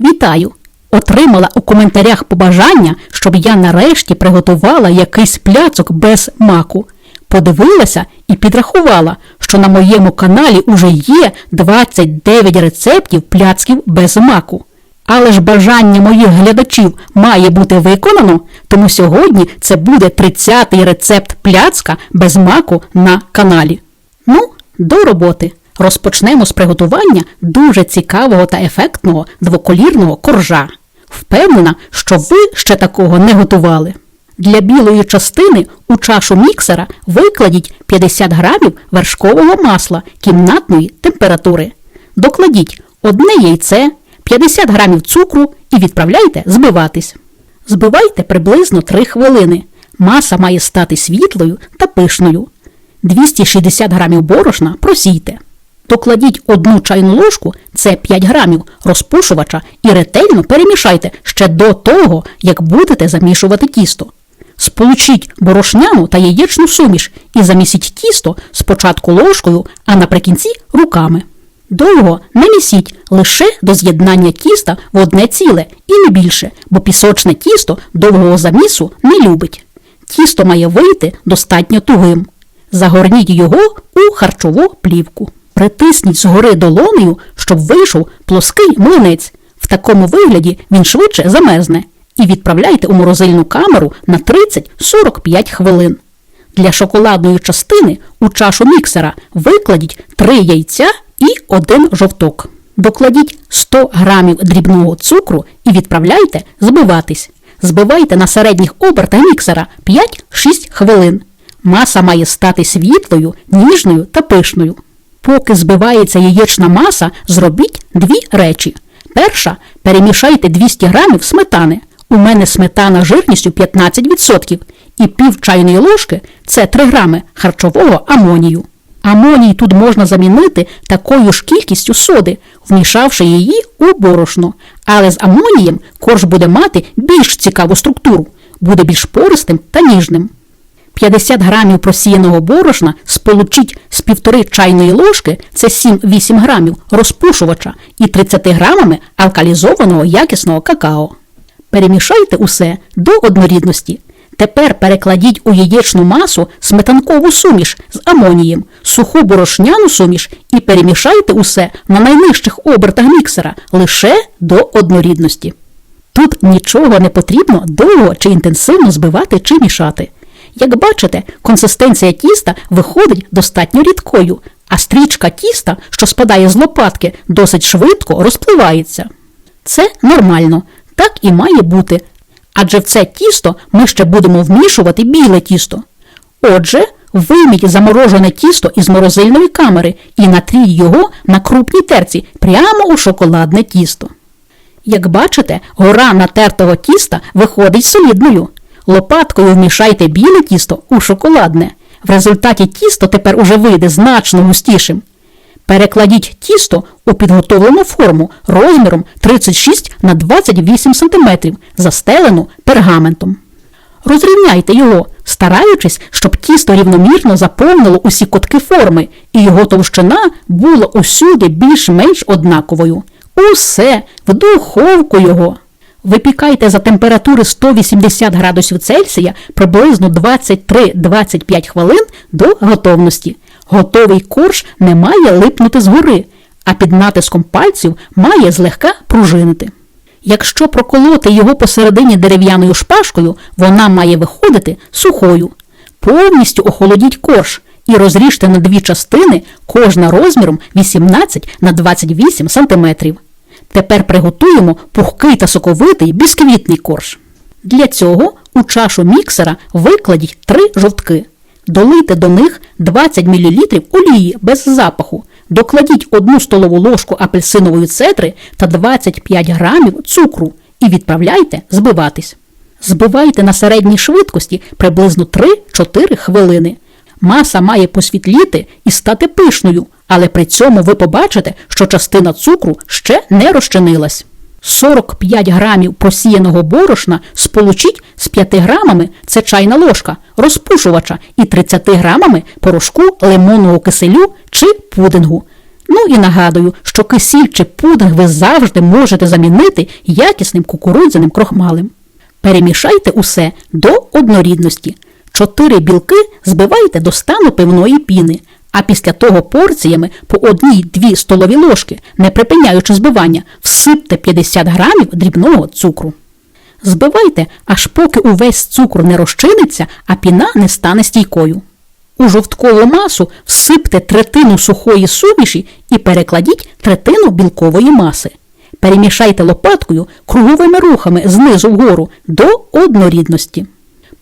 Вітаю! Отримала у коментарях побажання, щоб я нарешті приготувала якийсь пляцок без маку. Подивилася і підрахувала, що на моєму каналі уже є 29 рецептів пляцків без маку. Але ж бажання моїх глядачів має бути виконано, тому сьогодні це буде 30-й рецепт пляцка без маку на каналі. Ну, до роботи. Розпочнемо з приготування дуже цікавого та ефектного двоколірного коржа. Впевнена, що ви ще такого не готували. Для білої частини у чашу міксера викладіть 50 грамів вершкового масла кімнатної температури. Докладіть одне яйце, 50 грамів цукру і відправляйте збиватись. Збивайте приблизно 3 хвилини. Маса має стати світлою та пишною. 260 грамів борошна просійте. Докладіть одну чайну ложку, це 5 грамів розпушувача і ретельно перемішайте ще до того, як будете замішувати тісто. Сполучіть борошняну та яєчну суміш і замісіть тісто спочатку ложкою, а наприкінці руками. Довго не місіть лише до з'єднання тіста в одне ціле і не більше, бо пісочне тісто довгого замісу не любить. Тісто має вийти достатньо тугим. Загорніть його у харчову плівку. Притисніть згори долонею, щоб вийшов плоский млинець. В такому вигляді він швидше замерзне. І відправляйте у морозильну камеру на 30-45 хвилин. Для шоколадної частини у чашу міксера викладіть 3 яйця і 1 жовток. Докладіть 100 грамів дрібного цукру і відправляйте збиватись. Збивайте на середніх обертах міксера 5-6 хвилин. Маса має стати світлою, ніжною та пишною. Поки збивається яєчна маса, зробіть дві речі. Перша перемішайте 200 грамів сметани. У мене сметана жирністю 15% і пів чайної ложки це 3 грами харчового амонію. Амоній тут можна замінити такою ж кількістю соди, вмішавши її у борошно. Але з амонієм корж буде мати більш цікаву структуру, буде більш пористим та ніжним. 50 грамів просіяного борошна сполучіть з півтори чайної ложки, це 7-8 грамів розпушувача і 30 грамами алкалізованого якісного какао. Перемішайте усе до однорідності. Тепер перекладіть у яєчну масу сметанкову суміш з амонієм, суху борошняну суміш і перемішайте усе на найнижчих обертах міксера лише до однорідності. Тут нічого не потрібно довго чи інтенсивно збивати чи мішати. Як бачите, консистенція тіста виходить достатньо рідкою, а стрічка тіста, що спадає з лопатки, досить швидко розпливається. Це нормально, так і має бути. Адже в це тісто ми ще будемо вмішувати біле тісто. Отже, вийміть заморожене тісто із морозильної камери і натрій його на крупній терці прямо у шоколадне тісто. Як бачите, гора натертого тіста виходить солідною. Лопаткою вмішайте біле тісто у шоколадне. В результаті тісто тепер уже вийде значно густішим. Перекладіть тісто у підготовлену форму розміром 36 на 28 см, застелену пергаментом. Розрівняйте його, стараючись, щоб тісто рівномірно заповнило усі кутки форми, і його товщина була усюди більш-менш однаковою. Усе в духовку його. Випікайте за температури 180 градусів Цельсія приблизно 23-25 хвилин до готовності. Готовий корж не має липнути згори, а під натиском пальців має злегка пружинити. Якщо проколоти його посередині дерев'яною шпажкою, вона має виходити сухою. Повністю охолодіть корж і розріжте на дві частини, кожна розміром 18 на 28 см. Тепер приготуємо пухкий та соковитий бісквітний корж. Для цього у чашу міксера викладіть 3 жовтки. Долийте до них 20 мл олії без запаху. Докладіть 1 столову ложку апельсинової цедри та 25 грамів цукру і відправляйте збиватись. Збивайте на середній швидкості приблизно 3-4 хвилини. Маса має посвітліти і стати пишною, але при цьому ви побачите, що частина цукру ще не розчинилась. 45 грамів просіяного борошна сполучіть з 5 грамами це чайна ложка розпушувача і 30 грамами порошку лимонного киселю чи пудингу. Ну і нагадую, що кисіль чи пудинг ви завжди можете замінити якісним кукурудзяним крохмалем. Перемішайте усе до однорідності. Чотири білки збивайте до стану пивної піни, а після того порціями по одній-дві столові ложки, не припиняючи збивання, всипте 50 грамів дрібного цукру. Збивайте, аж поки увесь цукор не розчиниться, а піна не стане стійкою. У жовткову масу всипте третину сухої суміші і перекладіть третину білкової маси. Перемішайте лопаткою круговими рухами знизу вгору до однорідності.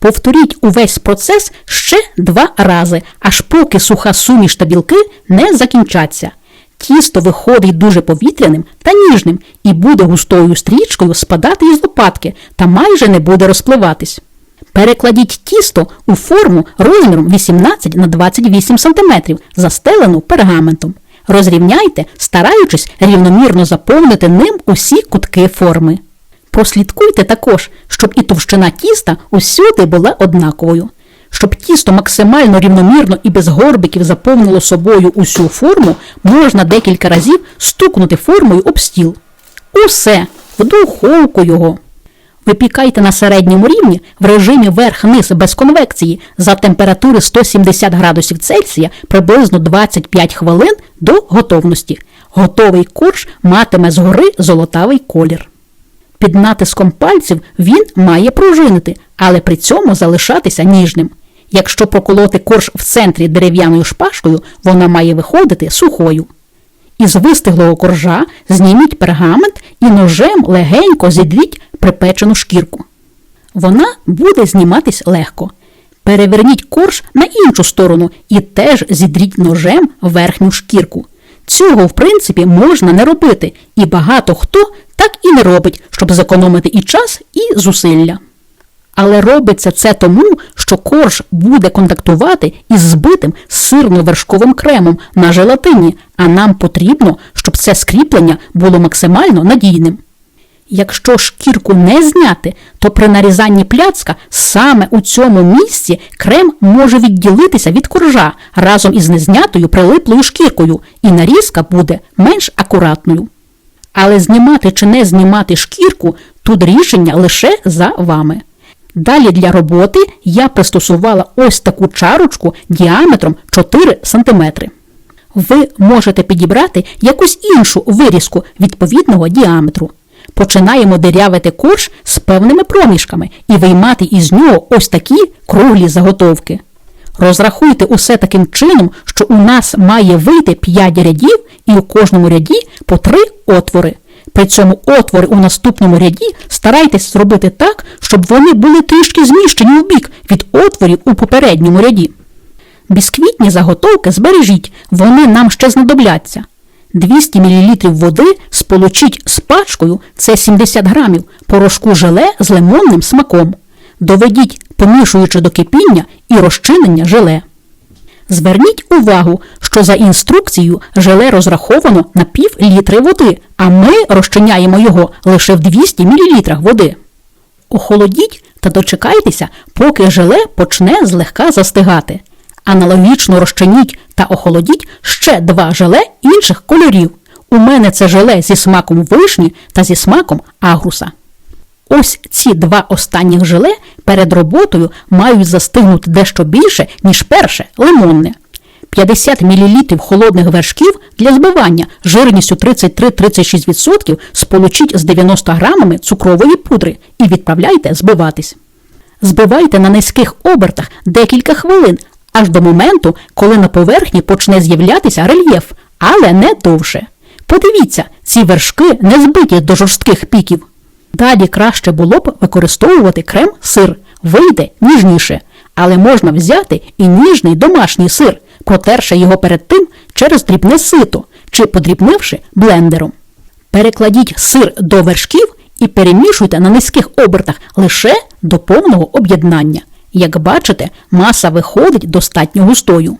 Повторіть увесь процес ще два рази, аж поки суха суміш та білки не закінчаться. Тісто виходить дуже повітряним та ніжним і буде густою стрічкою спадати із лопатки та майже не буде розпливатись. Перекладіть тісто у форму розміром 18 на 28 см, застелену пергаментом. Розрівняйте, стараючись рівномірно заповнити ним усі кутки форми. Прослідкуйте також, щоб і товщина тіста усюди була однаковою. Щоб тісто максимально рівномірно і без горбиків заповнило собою усю форму, можна декілька разів стукнути формою об стіл. Усе, в духовку його. Випікайте на середньому рівні в режимі верх-низ без конвекції за температури 170 градусів Цельсія приблизно 25 хвилин до готовності. Готовий корж матиме згори золотавий колір. Під натиском пальців він має пружинити, але при цьому залишатися ніжним. Якщо проколоти корж в центрі дерев'яною шпажкою, вона має виходити сухою. Із вистиглого коржа зніміть пергамент і ножем легенько зідріть припечену шкірку. Вона буде зніматись легко. Переверніть корж на іншу сторону і теж зідріть ножем верхню шкірку. Цього, в принципі, можна не робити, і багато хто так і не робить, щоб зекономити і час, і зусилля. Але робиться це тому, що корж буде контактувати із збитим сирно-вершковим кремом на желатині, а нам потрібно, щоб це скріплення було максимально надійним. Якщо шкірку не зняти, то при нарізанні пляцка саме у цьому місці крем може відділитися від коржа разом із незнятою прилиплою шкіркою, і нарізка буде менш акуратною. Але знімати чи не знімати шкірку тут рішення лише за вами. Далі для роботи я пристосувала ось таку чарочку діаметром 4 см. Ви можете підібрати якусь іншу вирізку відповідного діаметру. Починаємо дирявити корж з певними проміжками і виймати із нього ось такі круглі заготовки. Розрахуйте усе таким чином, що у нас має вийти 5 рядів і у кожному ряді по 3 отвори. При цьому отвори у наступному ряді старайтесь зробити так, щоб вони були трішки зміщені в бік від отворів у попередньому ряді. Бісквітні заготовки збережіть, вони нам ще знадобляться. 200 мл води сполучіть з пачкою це 70 грамів порошку желе з лимонним смаком. Доведіть, помішуючи до кипіння і розчинення желе. Зверніть увагу, що за інструкцією желе розраховано на пів літри води, а ми розчиняємо його лише в 200 мл води. Охолодіть та дочекайтеся, поки желе почне злегка застигати. Аналогічно розчиніть та охолодіть ще два желе інших кольорів. У мене це желе зі смаком вишні та зі смаком агруса. Ось ці два останніх желе перед роботою мають застигнути дещо більше, ніж перше лимонне. 50 мл холодних вершків для збивання жирністю 33-36% сполучіть з 90 грамами цукрової пудри і відправляйте збиватись. Збивайте на низьких обертах декілька хвилин, аж до моменту, коли на поверхні почне з'являтися рельєф, але не довше. Подивіться, ці вершки не збиті до жорстких піків. Далі краще було б використовувати крем-сир, вийде ніжніше, але можна взяти і ніжний домашній сир, протерши його перед тим через дрібне сито чи подрібнивши блендером. Перекладіть сир до вершків і перемішуйте на низьких обертах лише до повного об'єднання. Як бачите, маса виходить достатньо густою.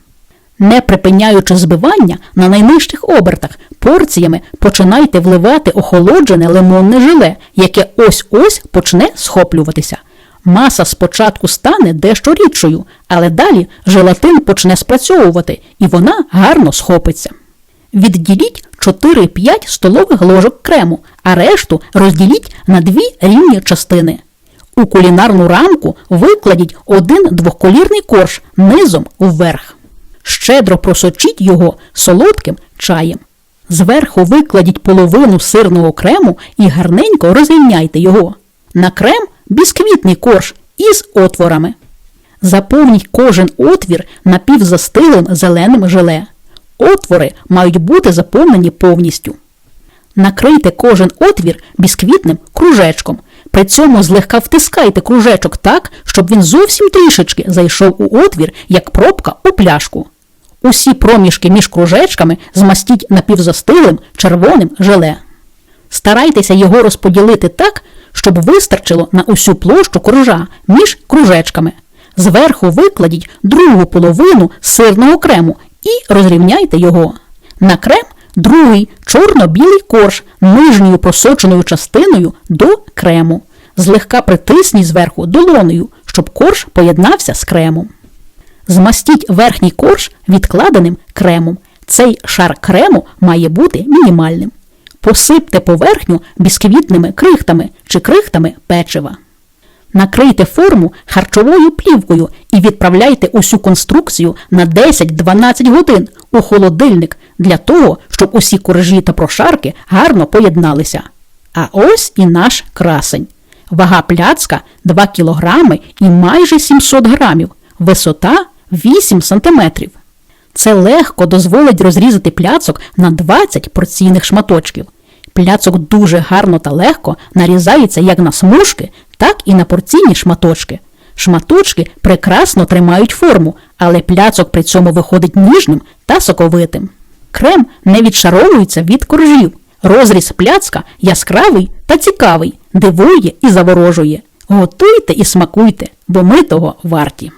Не припиняючи збивання на найнижчих обертах, порціями починайте вливати охолоджене лимонне желе, яке ось-ось почне схоплюватися. Маса спочатку стане дещо рідшою, але далі желатин почне спрацьовувати і вона гарно схопиться. Відділіть 4-5 столових ложок крему, а решту розділіть на дві рівні частини. У кулінарну рамку викладіть один двоколірний корж низом вверх. Щедро просочіть його солодким чаєм. Зверху викладіть половину сирного крему і гарненько розрівняйте його. На крем бісквітний корж із отворами. Заповніть кожен отвір напівзастилим зеленим желе. Отвори мають бути заповнені повністю. Накрийте кожен отвір бісквітним кружечком. При цьому злегка втискайте кружечок так, щоб він зовсім трішечки зайшов у отвір, як пробка у пляшку. Усі проміжки між кружечками змастіть напівзастилим червоним желе. Старайтеся його розподілити так, щоб вистачило на усю площу кружа між кружечками. Зверху викладіть другу половину сирного крему і розрівняйте його. На крем другий чорно-білий корж нижньою просоченою частиною до крему. Злегка притисніть зверху долонею, щоб корж поєднався з кремом. Змастіть верхній корж відкладеним кремом. Цей шар крему має бути мінімальним. Посипте поверхню бісквітними крихтами чи крихтами печива. Накрийте форму харчовою плівкою і відправляйте усю конструкцію на 10-12 годин у холодильник для того, щоб усі коржі та прошарки гарно поєдналися. А ось і наш красень. Вага пляцка 2 кг і майже 700 грамів, висота 8 см. Це легко дозволить розрізати пляцок на 20 порційних шматочків. Пляцок дуже гарно та легко нарізається як на смужки, так і на порційні шматочки. Шматочки прекрасно тримають форму, але пляцок при цьому виходить ніжним та соковитим. Крем не відшаровується від коржів. Розріз пляцка яскравий та цікавий, дивує і заворожує. Готуйте і смакуйте, бо ми того варті.